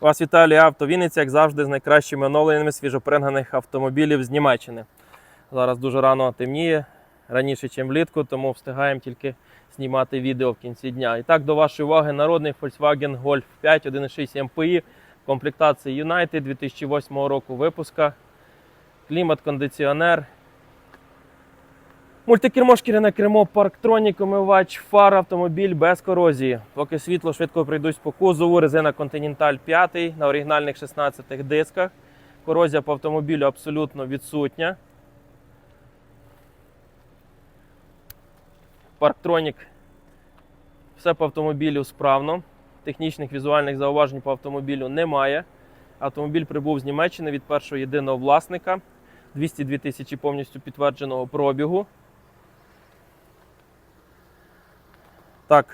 Вас вітає авто Вінниця, як завжди, з найкращими оновленнями свіжопригнаних автомобілів з Німеччини. Зараз дуже рано темніє, раніше, ніж влітку, тому встигаємо тільки знімати відео в кінці дня. І так, до вашої уваги, народний Volkswagen Golf 5 1.6 MPI, комплектації United 2008 року випуска, клімат-кондиціонер, Мультикермо, шкіряне кермо, парктронік, омивач, фар, автомобіль без корозії. Поки світло швидко прийдусь по кузову, резина Continental 5 на оригінальних 16 дисках. Корозія по автомобілю абсолютно відсутня. Парктронік. Все по автомобілю справно. Технічних візуальних зауважень по автомобілю немає. Автомобіль прибув з Німеччини від першого єдиного власника. 202 тисячі повністю підтвердженого пробігу. Так,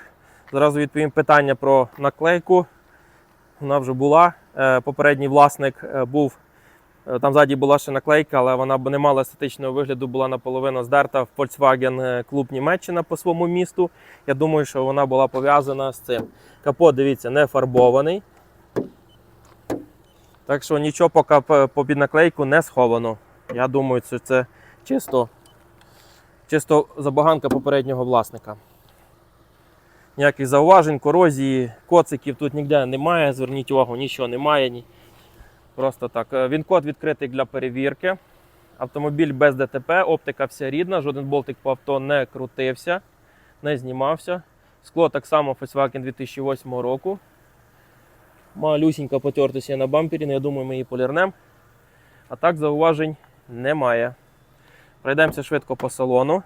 зразу відповім питання про наклейку. Вона вже була. Е, Попередній власник е, був. е, Там ззаді була ще наклейка, але вона не мала естетичного вигляду, була наполовину здерта в Volkswagen клуб Німеччина по своєму місту. Я думаю, що вона була пов'язана з цим. Капот, дивіться, не фарбований. Так що нічого поки п- попід наклейку не сховано. Я думаю, що це чисто, чисто забаганка попереднього власника. Ніяких зауважень, корозії, коциків тут ніде немає. Зверніть увагу, нічого немає. Ні. Просто так. Е, Він код відкритий для перевірки. Автомобіль без ДТП, оптика вся рідна, жоден болтик по авто не крутився, не знімався. Скло так само Volkswagen 2008 року. Малюсінька потертость є на бампері, я думаю, ми її полірнемо. А так зауважень немає. Пройдемося швидко по салону.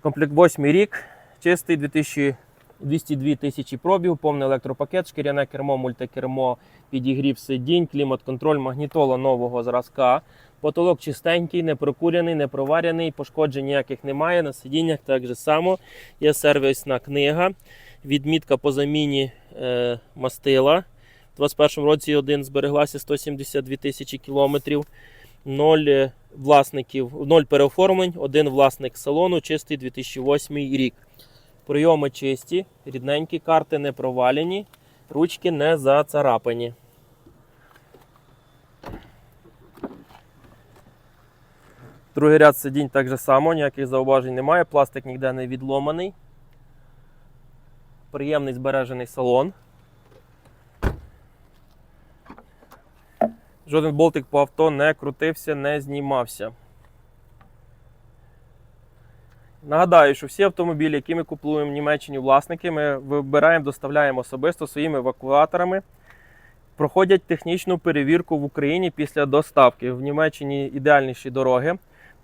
Комплект 8 рік, чистий 2202 тисячі пробігу, повний електропакет, шкіряне кермо, мультикермо, підігрів сидінь, клімат-контроль, магнітола нового зразка. Потолок чистенький, не прокурений, не проварений, пошкоджень ніяких немає. На сидіннях так же само. Є сервісна книга, відмітка по заміні е, мастила. У 2021 році один збереглася 172 тисячі кілометрів. Ноль е, власників, ноль переоформлень, один власник салону, чистий 2008 рік. Прийоми чисті, рідненькі, карти не провалені, ручки не зацарапані. Другий ряд сидінь так же само, ніяких зауважень немає, пластик ніде не відломаний. Приємний збережений салон. Жоден болтик по авто не крутився, не знімався. Нагадаю, що всі автомобілі, які ми купуємо в Німеччині власники, ми вибираємо, доставляємо особисто своїми евакуаторами. Проходять технічну перевірку в Україні після доставки. В Німеччині ідеальніші дороги,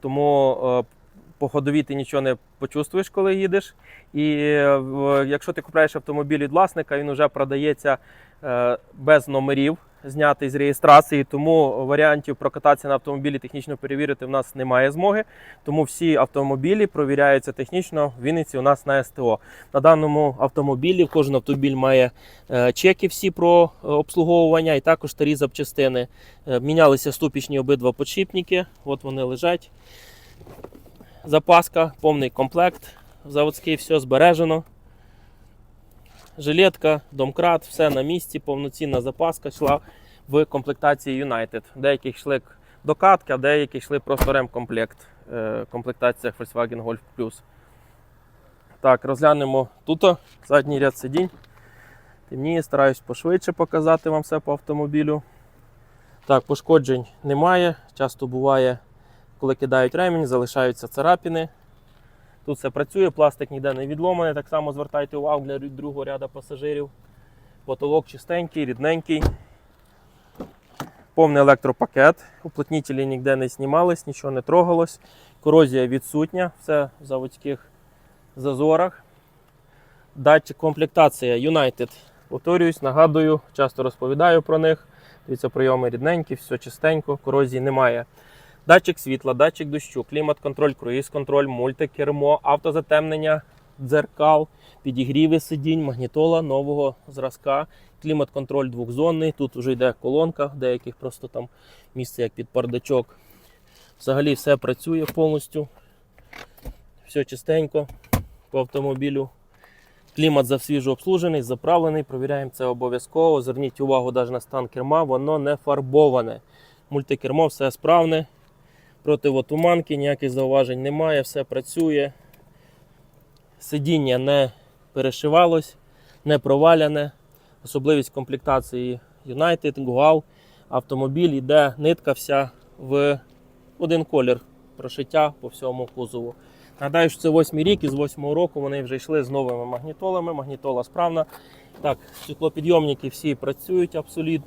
тому е, по ходовій ти нічого не почувствуєш, коли їдеш. І е, якщо ти купляєш автомобіль від власника, він вже продається е, без номерів, знятий з реєстрації, тому варіантів прокататися на автомобілі технічно перевірити в нас немає змоги. Тому всі автомобілі провіряються технічно в Вінниці у нас на СТО. На даному автомобілі кожен автомобіль має е, чеки всі про е, обслуговування і також старі запчастини. Е, Мінялися ступічні обидва подшипники, от вони лежать. Запаска, повний комплект. Заводський все збережено. Жилетка, домкрат, все на місці, повноцінна запаска йшла в комплектації United. Деякі йшли до катки, а деякі йшли просто ремкомплект е, комплектація Volkswagen Golf Plus. Так, розглянемо тут задній ряд сидінь. Темніє, стараюсь пошвидше показати вам все по автомобілю. Так, пошкоджень немає. Часто буває, коли кидають ремінь, залишаються царапини. Тут все працює, пластик ніде не відломаний. Так само звертайте увагу для другого ряду пасажирів. Потолок чистенький, рідненький. Повний електропакет. Уплотнітелі ніде не знімались, нічого не трогалось. Корозія відсутня, все в заводських зазорах. Датчик комплектація United. Повторююсь, нагадую, часто розповідаю про них. Дивіться, прийоми рідненькі, все чистенько, корозії немає. Датчик світла, датчик дощу, клімат-контроль, круїз-контроль, мультикермо, автозатемнення, дзеркал, підігріви сидінь, магнітола нового зразка, клімат-контроль двохзонний. Тут вже йде колонка, деяких просто там місце як під бардачок. Взагалі все працює повністю. Все чистенько по автомобілю. Клімат завсвіжо обслужений, заправлений. Провіряємо це обов'язково. Зверніть увагу навіть на стан керма, воно не фарбоване. Мультикермо все справне. Противотуманки, ніяких зауважень немає, все працює. Сидіння не перешивалось, не проваляне. Особливість комплектації United, Gual. Автомобіль йде нитка вся в один колір прошиття по всьому кузову. Нагадаю, що це восьмий рік, і з восьмого року вони вже йшли з новими магнітолами. Магнітола справна. Так, стеклопідйомники всі працюють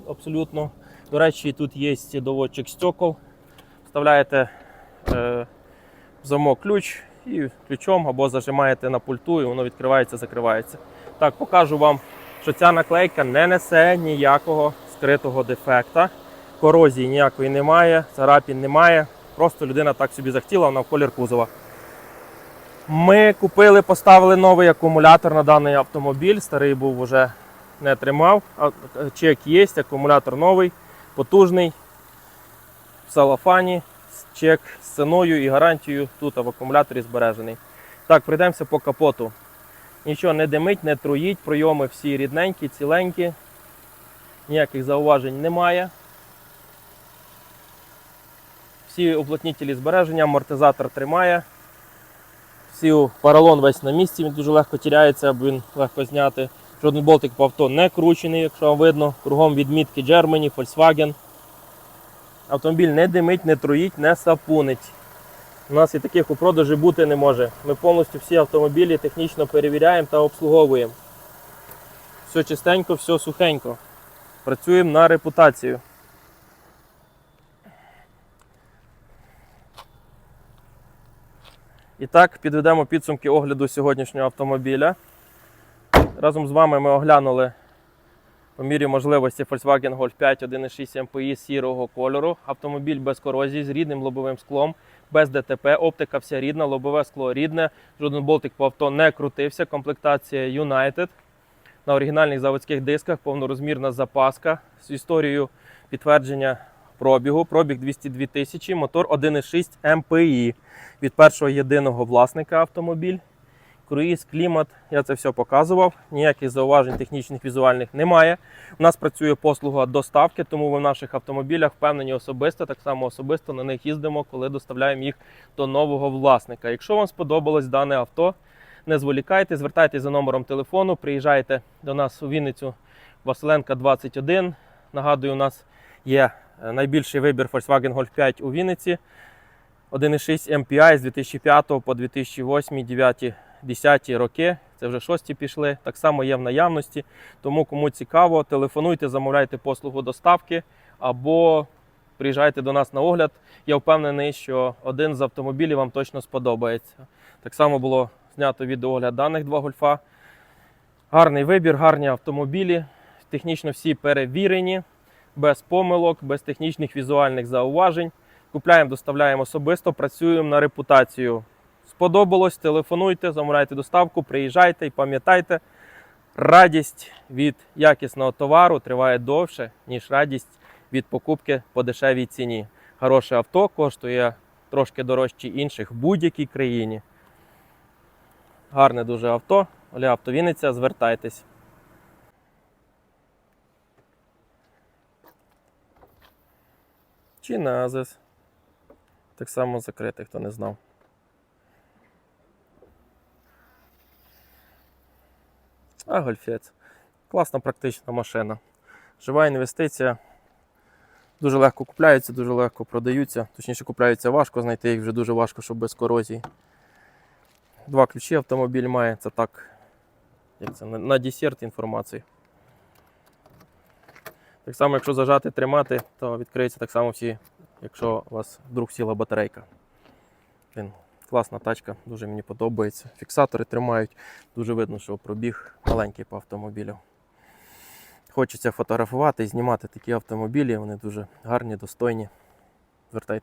абсолютно. До речі, тут є доводчик стекол. Вставляєте е, в замок ключ і ключом або зажимаєте на пульту, і воно відкривається, закривається. Так, покажу вам, що ця наклейка не несе ніякого скритого дефекта. Корозії ніякої немає, царапін немає. Просто людина так собі захотіла, вона в колір кузова. Ми купили, поставили новий акумулятор на даний автомобіль. Старий був вже не тримав. Чек є, акумулятор новий, потужний, салафані, чек з ціною і гарантією тут в акумуляторі збережений. Так, пройдемося по капоту. Нічого не димить, не труїть, пройоми всі рідненькі, ціленькі, ніяких зауважень немає. Всі уплотнітелі збереження, амортизатор тримає. Всі поролон весь на місці, він дуже легко тіряється, бо він легко зняти. Жодний болтик по авто не кручений, якщо вам видно. Кругом відмітки Germany, Volkswagen. Автомобіль не димить, не труїть, не сапунить. У нас і таких у продажі бути не може. Ми повністю всі автомобілі технічно перевіряємо та обслуговуємо. Все чистенько, все сухенько. Працюємо на репутацію. І так, підведемо підсумки огляду сьогоднішнього автомобіля. Разом з вами ми оглянули по мірі можливості Volkswagen Golf 5 1.6 MPI сірого кольору. Автомобіль без корозії з рідним лобовим склом, без ДТП, оптика вся рідна, лобове скло рідне, жоден болтик по авто не крутився. Комплектація United. На оригінальних заводських дисках повнорозмірна запаска з історією підтвердження пробігу. Пробіг 202 тисячі, мотор 1.6 MPI від першого єдиного власника автомобіль. Круїз, клімат, я це все показував. Ніяких зауважень технічних, візуальних немає. У нас працює послуга доставки, тому ви в наших автомобілях впевнені особисто, так само особисто на них їздимо, коли доставляємо їх до нового власника. Якщо вам сподобалось дане авто, не зволікайте, звертайтеся за номером телефону, приїжджайте до нас у Вінницю Василенка 21. Нагадую, у нас є е, найбільший вибір Volkswagen Golf 5 у Вінниці. 1.6 MPI з 2005 по 2008, 9, 10 роки. Це вже шості пішли. Так само є в наявності. Тому кому цікаво, телефонуйте, замовляйте послугу доставки або приїжджайте до нас на огляд. Я впевнений, що один з автомобілів вам точно сподобається. Так само було знято відеоогляд даних два гольфа. Гарний вибір, гарні автомобілі. Технічно всі перевірені, без помилок, без технічних візуальних зауважень. Купляємо, доставляємо особисто, працюємо на репутацію. Сподобалось, телефонуйте, замовляйте доставку, приїжджайте і пам'ятайте, радість від якісного товару триває довше, ніж радість від покупки по дешевій ціні. Хороше авто коштує трошки дорожче інших в будь-якій країні. Гарне дуже авто. Оля Авто Вінниця, звертайтесь. Чи назис. Так само закритий, хто не знав. А гольфець. Класна практична машина. Жива інвестиція. Дуже легко купляються, дуже легко продаються. Точніше, купляються важко, знайти їх вже дуже важко, щоб без корозії. Два ключі автомобіль має. Це так. Як це? На, десерт інформації. Так само, якщо зажати, тримати, то відкриється так само всі, якщо у вас вдруг сіла батарейка. Блін, класна тачка, дуже мені подобається. Фіксатори тримають, дуже видно, що пробіг маленький по автомобілю. Хочеться фотографувати і знімати такі автомобілі, вони дуже гарні, достойні. Звертайтеся.